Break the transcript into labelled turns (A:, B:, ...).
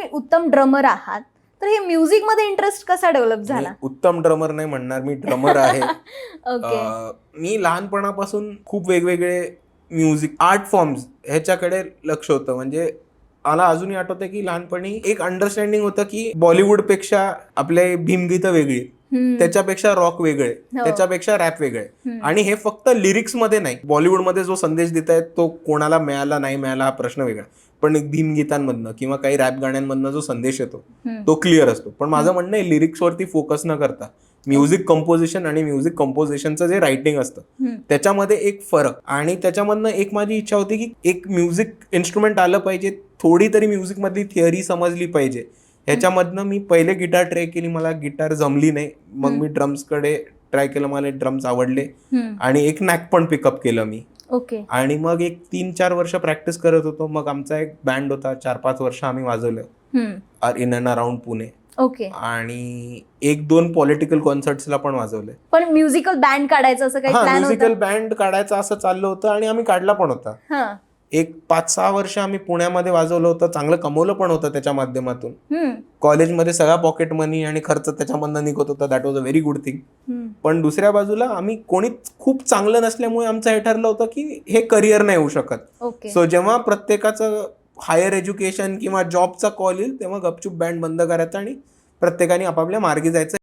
A: तुम्ही उत्तम ड्रमर आहात तर हे म्युझिकमध्ये इंटरेस्ट कसा डेव्हलप झाला?
B: उत्तम ड्रमर नाही म्हणणार मी ड्रमर आहे. मी लहानपणापासून खूप वेगवेगळे म्युझिक आर्ट फॉर्म्स ह्याच्याकडे लक्ष होतं. म्हणजे मला अजूनही आठवतं की लहानपणी एक अंडरस्टँडिंग होतं की बॉलिवूडपेक्षा आपले भीमगीतं वेगळी. त्याच्यापेक्षा रॉक वेगळे
A: हो.
B: त्याच्यापेक्षा रॅप वेगळे. आणि हे फक्त लिरिक्समध्ये नाही बॉलिवूडमध्ये जो संदेश देत आहेत तो कोणाला मिळाला नाही मिळाला हा प्रश्न वेगळा पण एक भीमगीतांमधनं किंवा काही रॅप गाण्यांमधनं जो संदेश येतो. तो क्लिअर असतो पण माझं म्हणणं आहे लिरिक्स वरती फोकस न करता म्युझिक कंपोजिशन आणि म्युझिक कंपोजिशनचं जे रायटिंग असतं. त्याच्यामध्ये एक फरक आणि त्याच्यामधनं एक माझी इच्छा होती की एक म्युझिक इन्स्ट्रुमेंट आलं पाहिजे थोडी तरी म्युझिक मधली थिअरी समजली पाहिजे ह्याच्यामधनं मी पहिले गिटार ट्राय केली मला गिटार जमली नाही. मग मी ड्रम्सकडे ट्राय केलं मला ड्रम्स आवडले. आणि एक नॅक पण पिकअप केलं मी.
A: ओके.
B: आणि मग एक तीन चार वर्ष प्रॅक्टिस करत होतो. मग आमचा एक बँड होता चार पाच वर्ष आम्ही वाजवलं. In and around Pune.
A: Okay.
B: आणि एक दोन पॉलिटिकल कॉन्सर्ट्सला पण वाजवले.
A: पण म्युझिकल बँड काढायचं असं काही
B: म्युझिकल बँड काढायचा असं चाललं होतं आणि आम्ही काढला पण होता. एक पाच सहा वर्ष आम्ही पुण्यामध्ये वाजवलं होतं चांगलं कमवलं पण होतं त्याच्या माध्यमातून. कॉलेजमध्ये सगळा पॉकेट मनी आणि खर्च त्याच्यामधनं निघत होता that was a very good thing. पण दुसऱ्या बाजूला आम्ही कोणीच खूप चांगलं नसल्यामुळे आमचं हे ठरलं होतं की हे करिअर नाही होऊ शकत. सो जेव्हा प्रत्येकाचं हायर एज्युकेशन किंवा जॉबचा कॉल येईल तेव्हा गपचूप बँड बंद करायचा आणि प्रत्येकाने आपापल्या मार्गी जायचं.